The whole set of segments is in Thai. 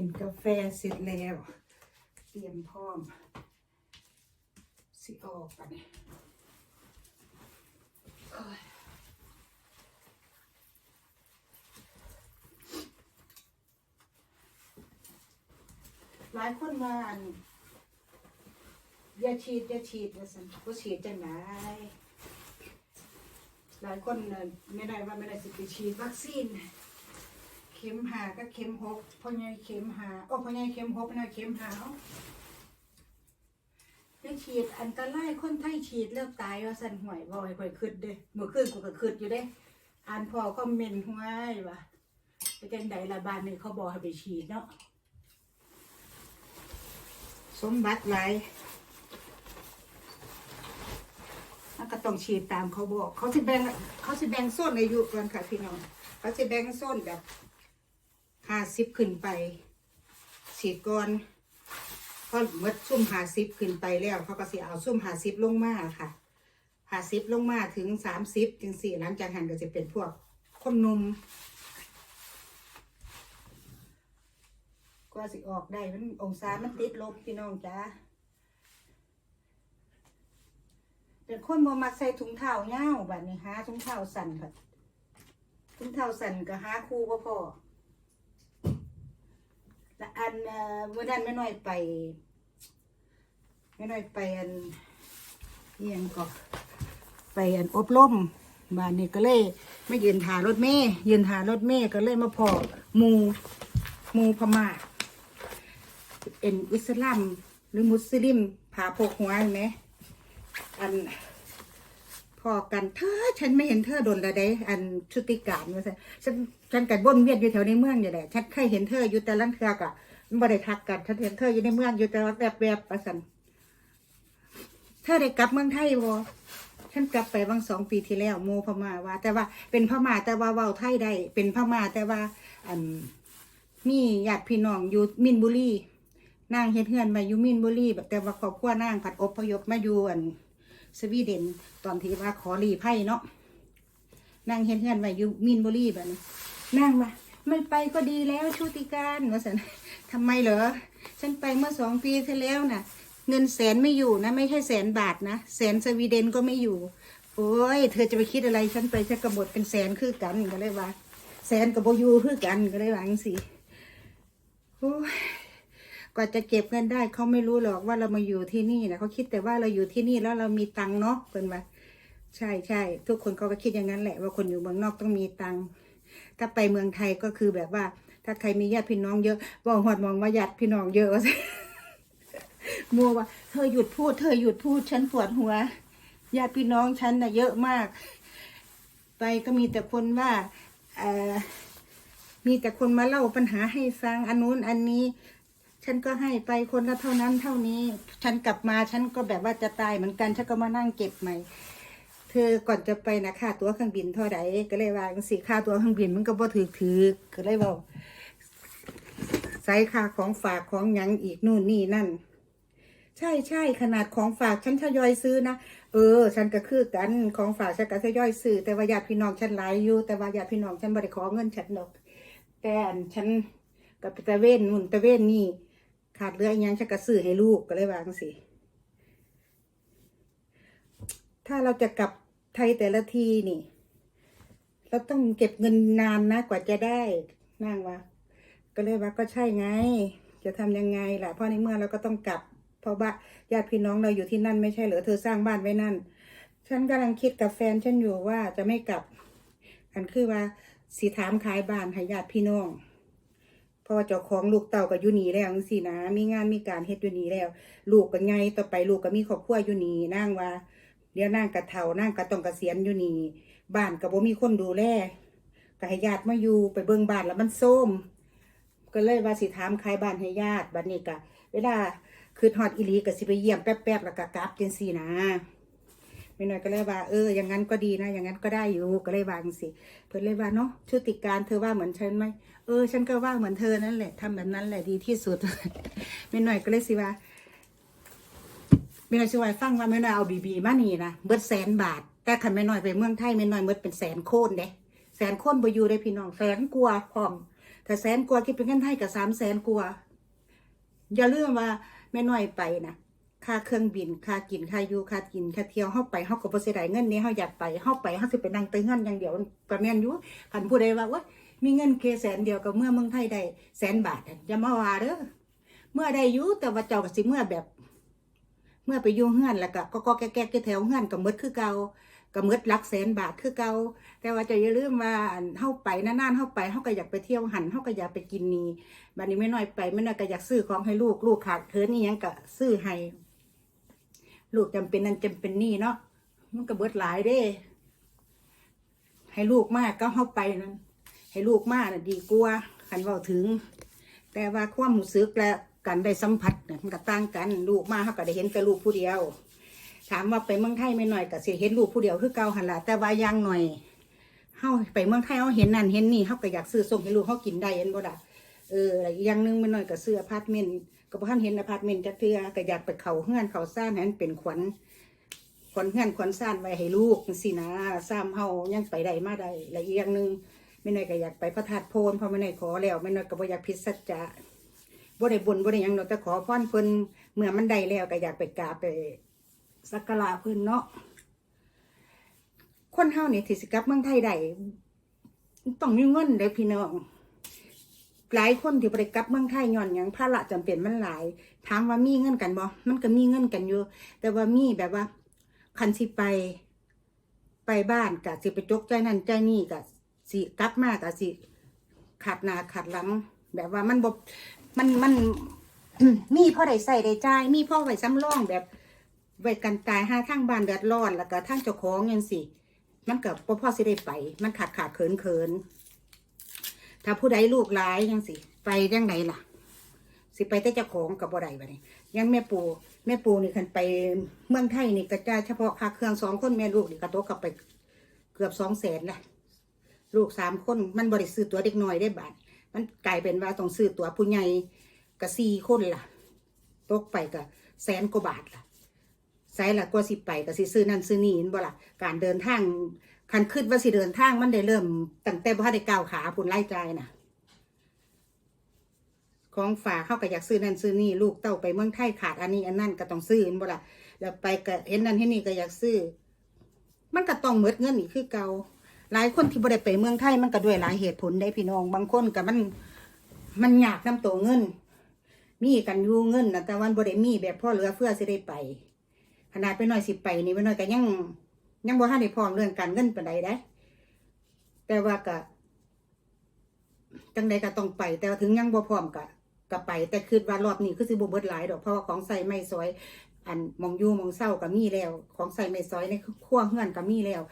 กินกาแฟเสร็จแล้ว เตรียมพร้อม สิออกไปนี่โอ้ยหลายคนมาอันอย่าฉีดอย่าฉีดว่าสันก็ฉีดจังไหนหลายคนน่ะไม่ได้ว่าไม่ได้สิไปฉีดวัคซีน เข็มหาก็เข็มหกพ่อใหญ่เข็มหาโอ้พ่อใหญ่เข็มหกพ่อใหญ่เข็มหาเอาได้ฉีดอันตรายคนไทยฉีดแล้วตายว่าสันห่วยบ่อยค่อยขึ้นเด้เมื่อคืนกูก็ขึ้นอยู่เด้ อ่านพอคอมเมนต์ห้วยว่ะไปจังใดละบ้านนี่เขาบอกให้ไปฉีดเนาะสมบัติหลายมันก็ต้องฉีดตามเขาบอก เขาสิแบ่งเขาสิแบ่งโซนอายุก่อนค่ะพี่น้อง เขาสิแบ่งโซนแบบ ห้าสิบขึ้นไปฉีดก่อนพอหมดซุ่มห้าสิบขึ้นไปแล้วเขาก็สิเอาซุ่มห้าสิบลงมาค่ะห้าสิบลงมาถึงสามสิบถึงสี่หลังจากหันก็จะเป็นพวกคนนมก็สิออกได้มันองศามันติดลบพี่น้องจ้าเป็นคนบ่มักใส่ถุงเท้าเงาวแบบนี้หาถุงเท้าสั่นค่ะถุงเท้าสั่นก็หาคู่บ่พอ อันเมื่อนั้นไม่น้อยไปไม่น้อยไปอันเอียงก็ไปอันอบรมบ้านนี้ก็เลยไม่ยืนหารถเมย์ยืนหารถเมย์ก็เลยมาพอมูมูพม่าเป็นอิสลามหรือมุสลิมผาโพกหัวเห็นไหมอัน พอกันเธอฉันไม่เห็นเธอโดนละเด้อันชุติการว่าซะฉันฉันกับ่นเวียนอยู่แถวในเมืองอยู่แหละฉันเคยเห็นเธออยู่แต่ลังเทือกอะบ่ได้ทักกันฉันเห็นเธออยู่ในเมืองอยู่แต่ว่าแบบแบบประสันเธอได้กลับเมืองไทยบ่ฉันกลับไปบางสองปีที่แล้วโมพม่าว่า แต่ว่าเป็นพม่าแต่ว่าเว้าไทยได้เป็นพม่าแต่ว่าอันมีญาติพี่น้องอยู่มินบุรีนางเฮ็ดเฮือนมาอยู่มินบุรีแบบแต่ว่าครอบครัวนางผัดอบพยพมาอยู่อัน สวีเดนตอนที่ว่าขอรีไพ่เนาะนั่งเฮ็ดเฮือนไว้อยู่มินบุรีแบบนี้นั่งมาไม่ไปก็ดีแล้วชุติการว่าสันทำไมเหรอฉันไปเมื่อสองปีที่แล้วน่ะ เงินแสนไม่อยู่นะ ไม่ใช่แสนบาทนะแสนสวีเดนก็ไม่อยู่ โอ้ยเธอจะไปคิดอะไรฉันไปฉันกระบดเป็นแสนคือกันก็เลยว่าแสนกับโบอยูคือกันก็เลยว่าจังสิโอ้ย ว่าจะเก็บเงินได้เขาไม่รู้หรอกว่าเรามาอยู่ที่นี่นะเขาคิดแต่ว่าเราอยู่ที่นี่แล้วเรามีตังค์เนาะเป็นว่าใช่ใช่ทุกคนเขาก็คิดอย่างนั้นแหละว่าคนอยู่เมืองนอกต้องมีตังค์ถ้าไปเมืองไทยก็คือแบบว่า ถ้าใครมีญาติพี่น้องเยอะบอกหอดมองว่าญาติพี่น้องเยอะมัวว่าเธอหยุดพูด เธอหยุดพูดฉันปวดหัวญาติพี่น้องฉันน่ะเยอะมาก ไปก็มีแต่คนว่าเอ่อมีแต่คนมาเล่าปัญหาให้ฟังอันนู้นอันนี้ ฉันก็ให้ไปคนละเท่านั้นเท่านี้ ฉันกลับมาฉันก็แบบว่าจะตายเหมือนกันฉันก็มานั่งเก็บใหม่เธอก่อนจะไปนะค่าตั๋วเครื่องบินเท่าไหร่ก็เลยว่างสิค่าตั๋วเครื่องบินมันก็บ่ถือถือก็เลยบอกใส่ค่าของฝากของยังอีกนู่นนี่นั่น ใช่ใช่ขนาดของฝากฉันทยอยซื้อนะเออ ฉันก็คือกันของฝากฉันก็ทยอยซื้อแต่ว่าญาติพี่น้องฉันหลายอยู่แต่ว่าญาติพี่น้องฉันบ่ได้ขอเงินฉันดอก แต่ฉันกับตะเวนนุ่นตะเวนนี่ ขาดเลืออีกอยังฉันก็ซื้อให้ลูกก็เลยวาจั่งสิถ้าเราจะกลับไทยแต่ละทีนี่ เราต้องเก็บเงินนานนะกว่าจะได้นั่งว่าก็เลยว่าก็ใช่ไง จะทำยังไงล่ะเพราะในเมื่อเราก็ต้องกลับ เพราะว่าญาติพี่น้องเราอยู่ที่นั่นไม่ใช่เหรอเธอสร้างบ้านไว้นั่น ฉันกำลังคิดกับแฟนฉันอยู่ว่าจะไม่กลับ อันคือว่าสีถามขายบ้านให้ญาติพี่น้อง ราะว่าเจ้าของลูกเต่าก็อยู่นี่แล้วจังซี่นะ มีงานมีการเฮ็ดอยู่นี่แล้ว ลูกก็ไงต่อไปลูกก็มีครอบครัวอยู่นี่นั่งว่าเดี๋ยวนั่งกระเฒ่านั่งกระต้องกระเกษียณอยู่นี่บ้านก็บ่มีคนดูแลก็ให้ญาติมาอยู่ไปเบิ่งบ้านแล้วมันโส้มก็เลยว่าสิถามขายบ้านให้ญาติบัดนี้ก็เวลาคือฮอดอีหลีก็สิไปเยี่ยมแป๊บๆแล้วก็กลับจังซี่นะ ไม่น้อยก็เลยว่าเอออย่างนั้นก็ดีนะ อย่างนั้นก็ได้อยู่ก็เลยว่าจังซี่เพิ่นเลยว่าเนาะชุติการเธอว่าเหมือนฉันไหมเออ ฉันก็ว่าเหมือนเธอนั่นแหละทำแบบนั้นแหละดีที่สุดไม่น่อยก็เลยสิว่าไม่น่อยสิว่าฟังว่าไม่น่อยเอาบีบีมานี่นะเบิดแสนบาท แต่คันไม่น่อยไปเมืองไทยไม่น่อยเบิดเป็นแสนโคนเด้แสนโคนบอยู่ได้พี่น้องแสนกว่าพร้อมถ้าแสนกว่าคิดเป็นเงินไทยกับสามแสนกว่าอย่าลืมว่าแม่น้อยไปนะ ค่าเครื่องบินค่ากินค่าอยู่ค่ากินค่าเที่ยวเฮาไปเฮาก็บ่เสียดายเงินนี้เฮาอยากไปเฮาไปเฮาสิไปนั่งเตืเงินอย่างเดียวก็แม่นอยู่คันผู้ใดว่าว่ามีเงินแค่แสนเดียวกับเมื่อเมืองไทยได้แสนบาทอะอย่ามาว่าเด้อเมื่อได้อยู่แต่ว่าเจ้าก็สิเมื่อแบบ เมื่อไปอยู่เฮือนแล้วก็ก็ก็แก๊กๆแถวเฮือนก็หมดคือเก่าก็หมดลักแสนบาทคือเก่าแต่ว่าจะอย่าลืมว่าอันเฮาไปนานๆเฮาไปเฮาก็อยากไปเที่ยวหันเฮาก็อยากไปกินนี่บัดนี้ไม่น้อยไปไม่น้อยก็อยากซื้อของให้ลูกลูกขาดเคินนี่ยังก็ซื้อให้ ลูกจำเป็นนั่นจำเป็นนี่เนาะมันก็เบิดหลายเด้ ให้ลูกมากก็เฮาไปนั่นให้ลูกมากน่ะดีกว่าคันว้าถึง แต่ว่าความรู้สึกและการได้สัมผัสเนี่ยมันก็ต่างกันลูกมากเขาก็ได้เห็นแต่ลูกผู้เดียว ถามว่าไปเมืองไทยไม่หน่อยก็เสิเห็นลูกผู้เดียวคือเก่าหันละแต่ว่ายังหน่อยเฮาไปเมืองไทยเฮาเห็นนั่นเห็นนี่เฮาก็อยากซื้อส่งให้ลูกเฮากินได้เห็นบ่ล่ะเอออย่างหนึงไม่หน่อยก็ซื้ออพาร์ตเมนต์ ก็บ่ทันเห็นอพาร์ตเมนต์จักเทื่อก็อยากไปเขาเฮือนเขาซ่านให้นเป็นขวัญขวัญเฮือนขวัญซ่านไว้ให้ลูกจังซี่นะซ้ำเฮายังไปได้มาได้และอีกอย่างหนึงไม่น้อยก็อยากไปพระธาตุโพนเพราะไม่น้อยขอแล้วไม่น้อยก็บ่อยากผิสัจจะบ่ได้บนบ่ได้ยังดอกแต่ขอพรเพิ่นเมื่อมันได้แล้วก็อยากไปกราบไปสักการะเพิ่นเนาะคนเฮานี่ที่สิกลับเมืองไทยได้ต้องมีเงินเด้อพี่น้อง หลายคนที่ได้กลับเมืองไทยย้อนหยังภาระจำเป็นมันหลาย ถามว่ามีเงินกันบ่มันก็มีเงินกันอยู่ แต่ว่ามีแบบว่าคันสิไป ไปบ้านก็สิไปจกใจนั่นใจนี่ก็สิกลับมาก็สิขาดหน้าขาดหลัง แบบว่ามันบ่มันมันมีพ่อได้ใส่ได้จ่ายมีพ่อไว้ซ้ำร่องแบบไว้กันตายห้าทางบ้านเดือดร้อน แล้วก็ทางเจ้าของยังสิมันเกับพ่อพ่อสิได้ไป มันขาดขาดเขินเขิน ถ้าผู้ใดลูกร้ายยังสิ ไปยังไงล่ะ สิไปแต่เจ้าของกับบ่ได้บัดนี้ยังแม่ปูแม่ปูนี่คันไปเมืองไทยนี่กระจายเฉพาะค่าเครื่องสองคนแม่ลูกนี่กระโตกลับไปเกือบสองแสนละลูกสามคนมันบริซื้อตัวเด็กน้อยได้บาทมันกลายเป็นว่าต้องซื้อตัวผู้ใหญ่กับสี่คนล่ะ ตกไปกับแสนกว่าบาทล่ะใส่ละกว่าสิไปกับสิซื้อนั่นซื้อนี่นบ่ล่ะการเดินทาง คันขึ้นว่าสิเดินทางมันได้เริ่มตั้งแต่พ่ได้ก้าวขาผุนไล่ใจน่ะ ของฝากเข้าก็อยากซื้อนั่นซื้อนี่ลูกเต้าไปเมืองไทยขาดอันนี้อันนั่นก็ต้องซื้อเห็นบ่ล่ะแล้วไปก็เห็นนั่นเห็นนี่ก็อยากซื้อ มันก็ต้องเมิดเงินอีกคือเก่าหลายคนที่บ่ได้ไปเมืองไทยมันก็ด้วยหลายเหตุผลได้พี่น้อง บางคนก็มันมันอยากนำตัวเงิน มีกันอยู่เงินนะแต่วันบ่ได้มีแบบพ่อเหลือเฟือสิได้ไป ขนาดไปหน่อยสิไปนี่ไปหน่อยก็ยัง ยังบ่ทันได้พร้อมเรื่องการเงินปานใดได้ แต่ว่าก็จังใดก็ต้องไป แต่ถึงยังบ่พร้อมก็ก็ไป แต่คิดว่ารอบนี้คือสิบ่เบิดหลายดอกเพราะว่าของใส่ไม่ซอย อันมองอยู่มองเศร้าก็มีแล้ว ของใส่ไม่ซอยในครัวเฮือนก็มีแล้ว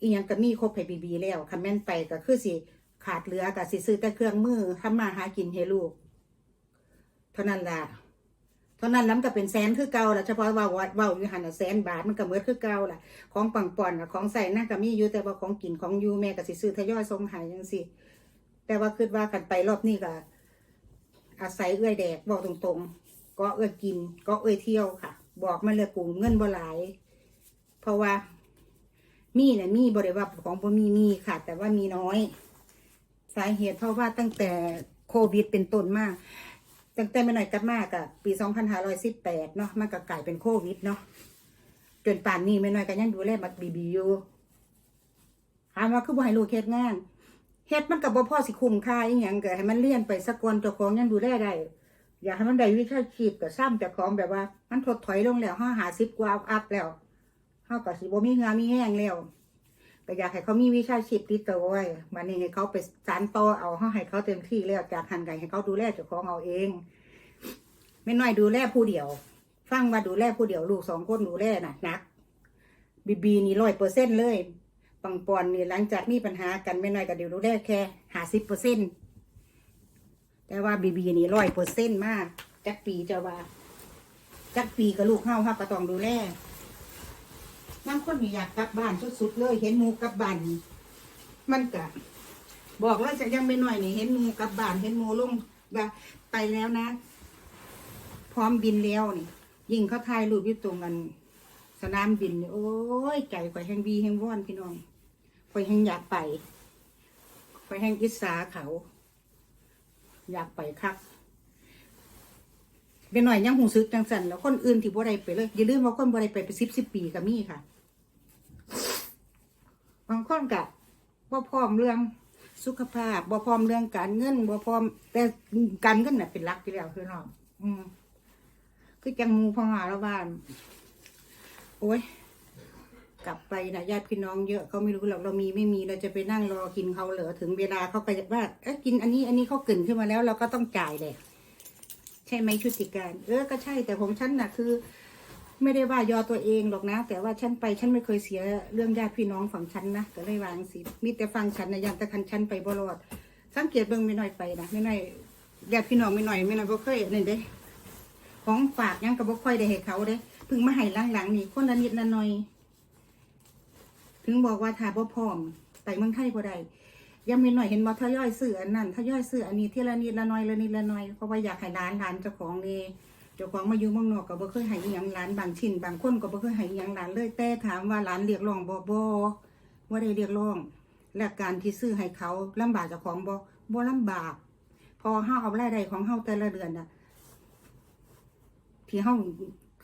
อีหยังก็มีครบให้บีบีแล้วคันแม่นไปก็คือสิขาดเหลือก็สิซื้อแต่เครื่องมือทำมาหากินให้ลูกเท่านั้นล่ะ เท่านั้นแล้วมันก็เป็นแสนคือเก่าละเฉพาะว่าวัดเว้าอยู่หันน่ะแสนบาทมันก็เหมือนคือเก่าละของปังปอนน่ะของใส่น่าก็มีอยู่แต่ว่าของกินของอยู่แม่ก็สิซื้อทยอยส่งให้จังซี่แต่ว่าคิดว่ากันไปรอบนี้ก็อาศัยเอื้อยแดกบอกตรงๆ ก็เอื้อยกิน ก็เอื้อยเที่ยวค่ะ บอกมาเลยกูเงินบ่หลาย เพราะว่ามีเนี่ยมีบริวารของบ่มีมีค่ะ แต่ว่ามีน้อย สาเหตุเพราะว่าตั้งแต่โควิดเป็นต้นมาก ตั้งแต่ไม่หน่อยกลับมากอะปี2518เนาะมันก็กลายเป็นโควิดเนาะจนป่านนี้ไม่น้อยก็ยังดูแลบักบีบีอยู่ถามว่าคือบ่ให้ลูกเฮ็ดงานเฮ็ดมันก็บ่พอสิคุ้มค่าอีหยังก็ให้มันเรียนไปสักก่อนเจ้าของยังดูแลได้อยากให้มันได้วิชาชีพก็ซ้ำเจ้าของแบบว่า มันถดถอยลงแล้ว5 50กว่าอัพแล้วเฮาก็สิบ่มีเงามีแห้งแล้ว ก็อยากให้เขามีวิชาชีพติดตัวไว้มานี่ให้เขาไปสานต่อเอาเขาให้เขาเต็มที่แล้วจากหันไก่ให้เขาดูแลเจ้าของเอาเอง ไม่น้อยดูแลผู้เดียว ฟังว่าดูแลผู้เดียวลูกสองคนดูแลน่ะหนักบีบีนี่ร้อยเปอร์เซ็นเลยปังปอนนี่หลังจากมีปัญหากันไม่น้อยก็เดี๋ยวดูแลแค่ห้าสิบเปอร์เซ็นแต่ว่าบีบีนี่ร้อยเปอร์เซ็นมากจักปีจะว่าจักปีกับลูกเฮาเฮาก็ต้องดูแล บางคนนี่อยากกลับบ้านสุดๆเลย เห็นหมูกลับบ้านนี่มันกะบอกแล้วจะยังไม่น้อยนี่เห็นหมูกลับบ้านเห็นหมูลงว่าไปแล้วนะ พร้อมบินแล้วนี่ยิ่งเขาถ่ายรูปอยู่ตรงกัน สนามบินนี่โอ้ยใจข่อยแห่งบีแห่งว่อนพี่น้องข่อยแห่งอยากไปข่อยแห่งอิสาเขา อยากไปคักเป็นหน่อยยังหูซึกจังสันแล้วคนอื่นที่บ่ได้ไปเลยอย่าลืมว่าคนบ่ได้ไปไปสิบสิบปีก็มีค่ะ บางคนกะบ่พร้อมเรื่องสุขภาพบ่พร้อมเรื่องการเงินบ่พร้อม แต่การเงินน่ะเป็นหลักที่แล้วคือน้องอืมคือจังมูพ่อหาละบ้าน โอ้ยกลับไปนะญาติพี่น้องเยอะเขาไม่รู้หรอกเรามีไม่มีเราจะไปนั่งรอกินเขาเหรอถึงเวลาเขาก็จะว่าเอ้กินอันนี้อันนี้เขาเกลืนขึ้นมาแล้ว เราก็ต้องจ่ายเลย ใช่ไหมชุติการ เออก็ใช่แต่ผมฉันน่ะคือ ไม่ได้ว่ายอตัวเองหรอกนะ แต่ว่าฉันไปฉันไม่เคยเสียเรื่องญาติพี่น้องฝั่งฉันนะก็เลยวางสิมีแต่ฟังฉันนะยันแต่คันฉันไปบรอด สังเกตเบิ่งไม่น้อยไปนะไม่น้อยญาติพี่น้องไม่น้อยไม่น้อยบ่เคยนี่เด้ ของฝากยังก็บ่ค่อยได้ให้เขาเด้เพิ่งมาให้หลังๆนี่คนละนิดละหน่อย ถึงบอกว่าถ้าบ่พร้อมไปเมืองไทยบ่ได้ยังมีหน่อยเห็นบ่ทยอยซื้ออันนั้นทยอยซื้ออันนี้ทีละนิดละหน่อยละนิดละหน่อยเพราะว่าอยากให้ร้านร้านเจ้าของนี่ เจ้าของมาอยู่เมืองนอกก็บ่เคยให้อีหยังร้านบางชิ้นบางคนก็บ่เคยให้อีหยังร้านเลยแต่ถามว่าร้านเรียกร้องบ่บ่บ่าได้เรียกร้อง และการที่ซื้อให้เขาลำบากเจ้าของบ่บ่ลำบาก พอเฮาเอารายได้ของเฮาแต่ละเดือนน่ะที่เฮา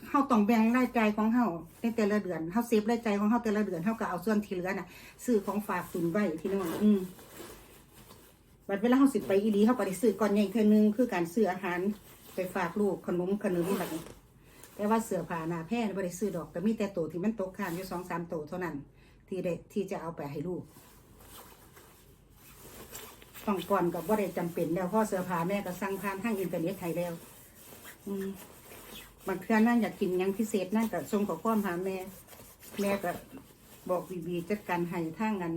เฮาต้องแบ่งรายจ่ายของเฮาในแต่ละเดือนเฮาเซฟรายจ่ายของเฮาแต่ละเดือนเฮาก็เอาส่วนที่เหลือน่ะซื้อของฝากตุนไว้ที่น้องอืมบัดเวลาเฮาสิไปอีหลีเฮาก็ได้ซื้อก่อนใหญ่เทื่อนึงคือการซื้ออาหาร ไปฝากลูกขนมขนมแบบนี้แต่ว่าเสื้อผ้าหน้าแพร่บ่ได้ซื้อดอกแต่มีแต่ตัวที่มันตกค้างอยู่2-3ตัวเท่านั้น ที่ได้ที่จะเอาไปให้ลูกตองก่อนกับว่าได้จำเป็นแล้วพ่อเสื้อผ้าแม่ก็สั่งผ่านทางอินเทอร์เน็ตให้แล้ว อืมบางเทื่อนั่นอยากกินยังพิเศษนั่นก็ส่งขอความหาแม่ แม่ก็บอกบีบีจัดการให้ทางกัน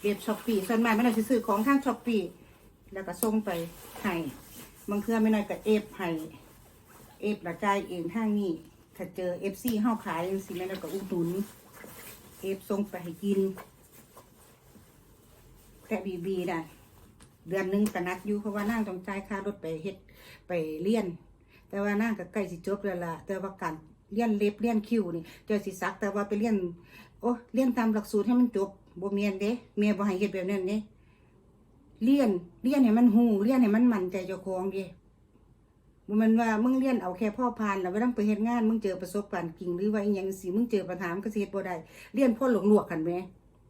เก็บช้อปปี้ส่วนมากไม่ได้ซื้อของทางช้อปปี้แล้วก็ส่งไปให้ บางเทื่อไม่น้อยก็เอฟให้เอฟละจ่ายเองทางนี้ถ้าเจอเอฟซีเฮาขายจังซี่แม่น้อยก็อุดหนุนเอฟส่งไปให้กิน แต่บีบีน่ะเดือนหนึงก็นักอยู่เพราะว่านั่งต้องจ่ายค่ารถไปเฮ็ดไปเรียน แต่ว่านั่งก็ใกล้สิจบแล้วล่ะแต่ว่าการเรียนเล็บเรียนคิวนี่เจ้าสิซักแต่ว่าไปเรียนโอ้เรียนตามหลักสูตรให้มันจบบ่เมียนเด้เมียบ่ให้เฮ็ดแบบนั้นเด้ เรียนเรียนให้มันฮู้เรียนให้มันมั่นใจเจ้าของเด้บ่แมันว่ามึงเรียนเอาแค่พ่อพานแล้วไม่ต้องไปเฮ็ดงานมึงเจอประสบการณ์จริงหรือว่าอีหยังสิมึงเจอปัญหามันก็สิเฮ็ดบ่ได้เรียนพ่อหลวกๆกันแหม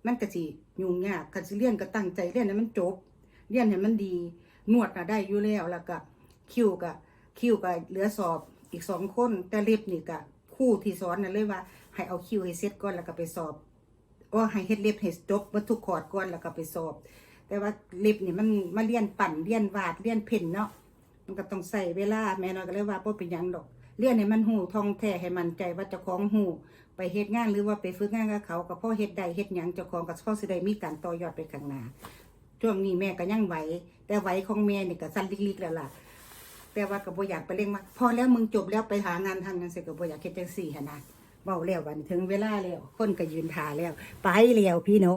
มันก็สิยุ่งยากคันสิเรียนก็ตั้งใจเรียนให้มันจบเรียนให้มันดีนวดน่ะได้อยู่แล้วแล้วก็คิวก็คิวก็เหลือสอบอีกสองคนแต่เล็บนี่ก็คู่ที่สอนน่ะเลยว่า ให้เอาคิวให้เสร็จก่อนแล้วก็ไปสอบโอ้ให้เฮ็ดเล็บให้จบมดทุกคอร์ดก่อนแล้วก็ไปสอบ แต่ว่าเล็บนี่มันมาเรียนปั่นเรียนวาดเรียนเพ่นเนาะมันก็ต้องใส่เวลาแม่น้อยก็เลยว่าบ่เป็นหยังดอกเรียนให้มันหูทองแท้ให้มันใจว่าเจ้าของหูไปเฮ็ดงานหรือว่าไปฝึกงานกับเขาก็พ่อเฮ็ดได้เฮ็ดหยังเจ้าของก็พ่อสิได้มีการต่อยอดไปข้างหน้าช่วงนี้แม่ก็ยังไหว แต่ไหวของแม่นี่ก็สั้นลิกๆแล้วล่ะแต่ว่าก็บ่อยากไปเร่งมากพอแล้วมึงจบแล้วไปหางานทางนั้นเสร็จก็บ่อยากเฮ็ดจังซี่หั่นนะเว้าแล้ววันถึงเวลาแล้วคนก็ยืนท่าแล้ว ไปแล้วพี่น้อง